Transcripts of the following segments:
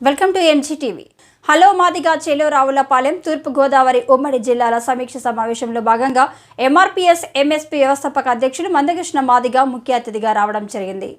Welcome to MG hello మాదిగా చెలోరావులపాలెం రావులపాలెం ఉమ్మడి జిల్లాల సమీక్ష సమావేశంలో భాగంగా ఎంఆర్పీఎస్ ఎంఎస్పీ వ్యవస్థాపక అధ్యక్షులు మందకృష్ణ మాదిగా ముఖ్య అతిథిగా రావడం జరిగింది.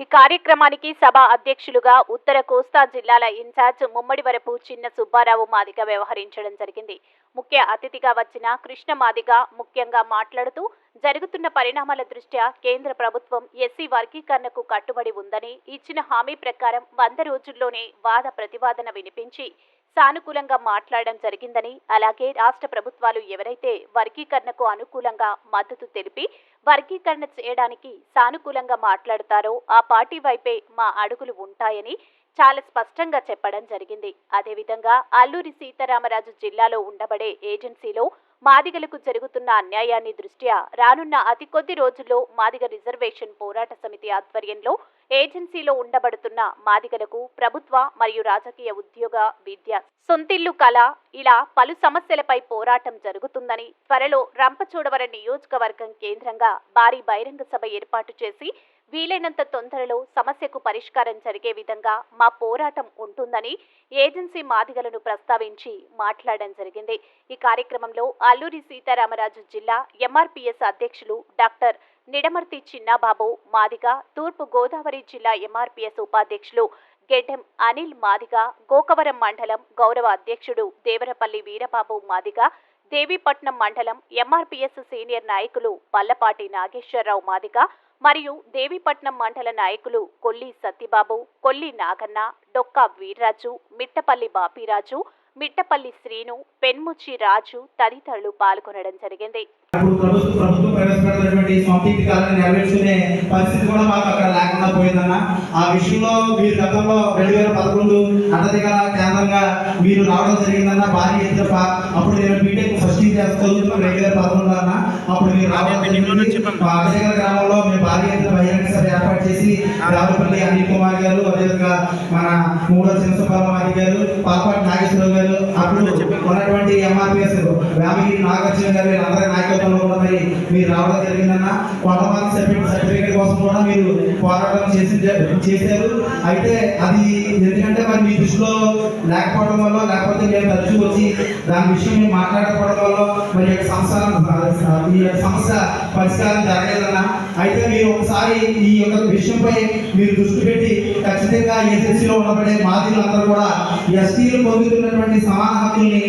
ఈ కార్యక్రమానికి సభ అధ్యక్షులుగా ఉత్తర కోస్తా జిల్లాల ఇన్ఛార్జ్ ముమ్మడి వరపు చిన్న సుబ్బారావు మాదిగ వ్యవహరించడం జరిగింది. ముఖ్య అతిథిగా వచ్చిన కృష్ణ మాదిగ ముఖ్యంగా మాట్లాడుతూ జరుగుతున్న పరిణామాల దృష్ట్యా కేంద్ర ప్రభుత్వం ఎస్సీ వర్గీకరణకు కట్టుబడి ఉందని ఇచ్చిన హామీ ప్రకారం వంద రోజుల్లోనే వాద ప్రతివాదన వినిపించి సానుకూలంగా మాట్లాడడం జరిగిందని అలాగే రాష్ట్ర ప్రభుత్వాలు ఎవరైతే వర్గీకరణకు అనుకూలంగా మద్దతు తెలిపి వర్గీకరణ చేయడానికి సానుకూలంగా మాట్లాడతారో ఆ పార్టీ వైపే మా అడుగులు ఉంటాయని చాలా స్పష్టంగా చెప్పడం జరిగింది. అదేవిధంగా అల్లూరి సీతారామరాజు జిల్లాలో ఉండబడే ఏజెన్సీలో మాదిగలకు జరుగుతున్న అన్యాయాన్ని దృష్ట్యా రానున్న అతి కొద్ది రోజుల్లో మాదిగ రిజర్వేషన్ పోరాట సమితి ఆధ్వర్యంలో ఏజెన్సీలో ఉండబడుతున్న మాదిగలకు ప్రభుత్వ మరియు రాజకీయ ఉద్యోగ విద్య సొంతిల్లు కళ ఇలా పలు సమస్యలపై పోరాటం జరుగుతుందని త్వరలో రంపచోడవరం నియోజకవర్గం కేంద్రంగా భారీ బహిరంగ సభ ఏర్పాటు చేసి వీలైనంత తొందరలో సమస్యకు పరిష్కారం జరిగే విధంగా మా పోరాటం ఉంటుందని ఏజెన్సీ మాదిగలను ప్రస్తావించి మాట్లాడడం జరిగింది. ఈ కార్యక్రమంలో అల్లూరి సీతారామరాజు జిల్లా ఎంఆర్పీఎస్ అధ్యక్షులు డాక్టర్ నిడమర్తి చిన్నాబాబు మాదిగ తూర్పు గోదావరి జిల్లా ఎంఆర్పీఎస్ ఉపాధ్యక్షులు గెడ్డెం అనిల్ మాదిగ గోకవరం మండలం గౌరవ అధ్యక్షుడు దేవరపల్లి వీరబాబు మాదిగ దేవీపట్నం మండలం ఎంఆర్పీఎస్ సీనియర్ నాయకులు పల్లపాటి నాగేశ్వరరావు మాదిగ మరియు దేవీపట్నం మండల నాయకులు కొల్లి సత్యబాబు కొల్లి నాగన్న డొక్కా వీర్రాజు మిట్టపల్లి బాపిరాజు మిట్టపల్లి శ్రీను పెన్ముచి రాజు తదితరులు పాల్గొనడం జరిగింది. పరిస్థితి కూడా మాకు అక్కడ లేకుండా పోయిందన్న ఆ విషయంలో మీరు గతంలో రెండు వేల పదకొండు కేంద్రంగా మీరు రావడం జరిగిందన్న భారీ ఎత్తున అప్పుడు నేను బీటెక్ అప్పుడు మీరు మా గ్రామంలో మేము భారీ ఎత్తున బహిరంగ సభ ఏర్పాటు చేసి రావులపల్లి అనిల్ కుమార్ గారు అదేవిధంగా మన మూడో సింహసుబ్బారావు గారు పాల్పాటి నాగేశ్వరరావు గారు అప్పుడు ఉన్నటువంటి ఎంఆర్పిఎస్ వేమగిరి నాగార్జున గారు వీళ్ళందరి నాయకత్వంలో కూడా మరి మీరు రావడం జరిగిందన్న. కొంతమంది సర్టిఫికేట్ సర్టిఫికేట్ కోసం కూడా మీరు పోరాటం చేసి చేశారు. అయితే అది ఎందుకంటే మరి మీ దృష్టిలో లేకపోవడం వల్ల లేకపోతే మేము తరచూ వచ్చి దాని విషయం మేము మాట్లాడకపోవడం వల్ల మరి యొక్క సంస్థ ఈ యొక్క సమస్య పరిష్కారం జరగలేదన్న. అయితే మీరు ఒకసారి ఈ యొక్క విషయంపై మీరు దృష్టి పెట్టి ఖచ్చితంగా ఏజెన్సీలో ఉండబడే మాదిలందరూ కూడా ఎస్టీలు పొందుతున్నటువంటి సమాన హక్కుల్ని